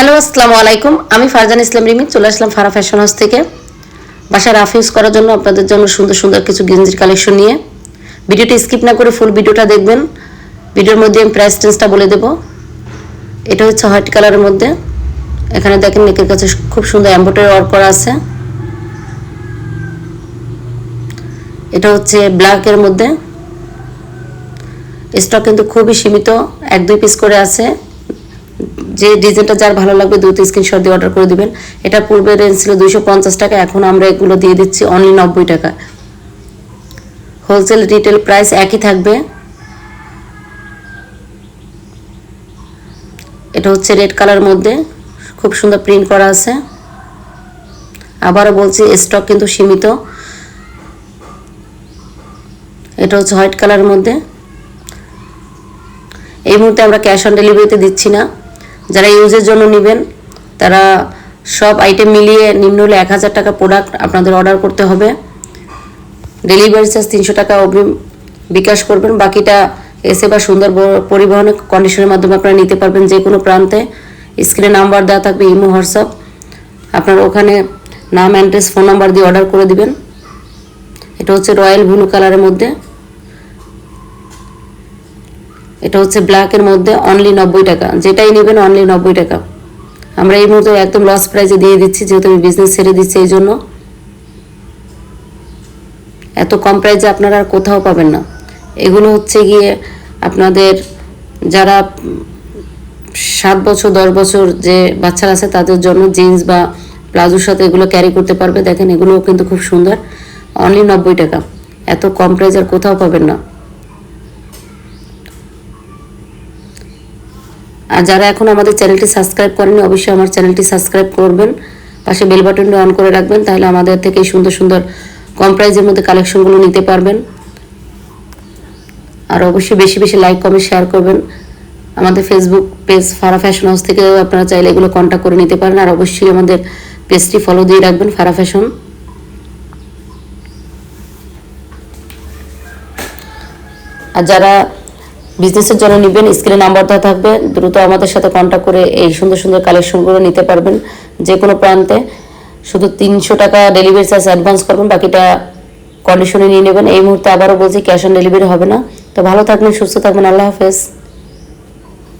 Hello আসসালামু আলাইকুম। আমি ফারজান ইসলাম রিমি, চলে আসলাম ফারা ফ্যাশন হাউস থেকে। বাসায় রাফ ইউজ করার জন্য আপনাদের জন্য সুন্দর সুন্দর কিছু গেঞ্জির কালেকশন নিয়ে। ভিডিওটি স্কিপ না করে ফুল ভিডিওটা দেখবেন। ভিডিওর মধ্যে আমি প্রাইস টেন্সটা বলে দেব। এটা হচ্ছে হোয়াইট কালারের মধ্যে। এখানে দেখেন নেকের কাছে খুব সুন্দর এম্ব্রয়ডারি ওয়ার্ক করা আছে। এটা হচ্ছে ব্ল্যাকের মধ্যে। স্টক কিন্তু খুবই সীমিত, এক দুই পিস করে আছে। যে ডিজাইনটা যার ভালো লাগবে দুটো স্ক্রিনশট দিয়ে অর্ডার করে দিবেন। এটা পূর্বে রেঞ্জ ছিল দুইশো পঞ্চাশ টাকা, এখন আমরা এগুলো দিয়ে দিচ্ছি অনলি নব্বই টাকা। হোলসেল রিটেল প্রাইস একই থাকবে। এটা হচ্ছে রেড কালার মধ্যে, খুব সুন্দর প্রিন্ট করা আছে। আবারও বলছি স্টক কিন্তু সীমিত। এটা হচ্ছে হোয়াইট কালারের মধ্যে। এই মুহূর্তে আমরা ক্যাশ অন ডেলিভারিতে দিচ্ছি না। যারা ইউজের জন্য নেবেন, তারা সব আইটেম মিলিয়ে নিম্ন হলে এক হাজার টাকা প্রোডাক্ট আপনাদের অর্ডার করতে হবে। ডেলিভারি চার্জ তিনশো টাকা অগ্রিম বিকাশ করবেন। বাকিটা এসে বা সুন্দর পরিবহনের কন্ডিশনের মাধ্যমে আপনারা নিতে পারবেন যে কোনো প্রান্তে স্ক্রিনে নাম্বার দেওয়া থাকবে, ইমো, হোয়াটসঅ্যাপ। আপনারা ওখানে নাম অ্যাড্রেস ফোন নাম্বার দিয়ে অর্ডার করে দিবেন। এটা হচ্ছে রয়্যাল ব্লু কালারের মধ্যে। এটা হচ্ছে ব্ল্যাকের মধ্যে অনলি নব্বই টাকা। যেটাই নেবেন অনলি নব্বই টাকা। আমরা এই মুহূর্তে একদম লস প্রাইসে দিয়ে দিচ্ছি, যেহেতু আমি বিজনেস ছেড়ে দিচ্ছি এই জন্য। এত কম প্রাইজে আপনারা আর কোথাও পাবেন না। এগুলো হচ্ছে গিয়ে আপনাদের যারা সাত বছর, দশ বছর যে বাচ্চারা আছে, তাদের জন্য জিন্স বা প্লাজোর সাথে এগুলো ক্যারি করতে পারবে। দেখেন এগুলোও কিন্তু খুব সুন্দর। অনলি নব্বই টাকা। এত কম প্রাইস আর কোথাও পাবেন না। আর যারা এখন আমাদের চ্যানেলটি সাবস্ক্রাইব করেনি অবশ্যই আমার চ্যানেলটি সাবস্ক্রাইব করবেন। পাশে বেল বাটনটি অন করে রাখবেন, তাহলে আমাদের থেকে সুন্দর সুন্দর কম প্রাইজের মধ্যে কালেকশনগুলো নিতে পারবেন। আর অবশ্যই বেশি বেশি লাইক কমেন্ট শেয়ার করবেন। আমাদের Facebook page Fara fashion house থেকেও আপনারা চাইলে এগুলো কন্ট্যাক্ট করে নিতে পারেন, আর অবশ্যই আমাদের পেজটি ফলো দিয়ে রাখবেন ফারা ফ্যাশন আর যারা বিজনেসের জন্য নেবেন স্ক্রিনে নাম্বার দেওয়া থাকবে, দ্রুত আমাদের সাথে কন্ট্যাক্ট করে এই সুন্দর সুন্দর কালেকশনগুলো নিতে পারবেন যে কোনো প্রান্তে। শুধু তিনশো টাকা ডেলিভারি চার্জ অ্যাডভান্স করবেন, বাকিটা কন্ডিশনে নিয়ে নেবেন। এই মুহূর্তে আবারও বলছি ক্যাশ অন ডেলিভারি হবে না। তো ভালো থাকবেন, সুস্থ থাকবেন, আল্লাহ হাফেজ।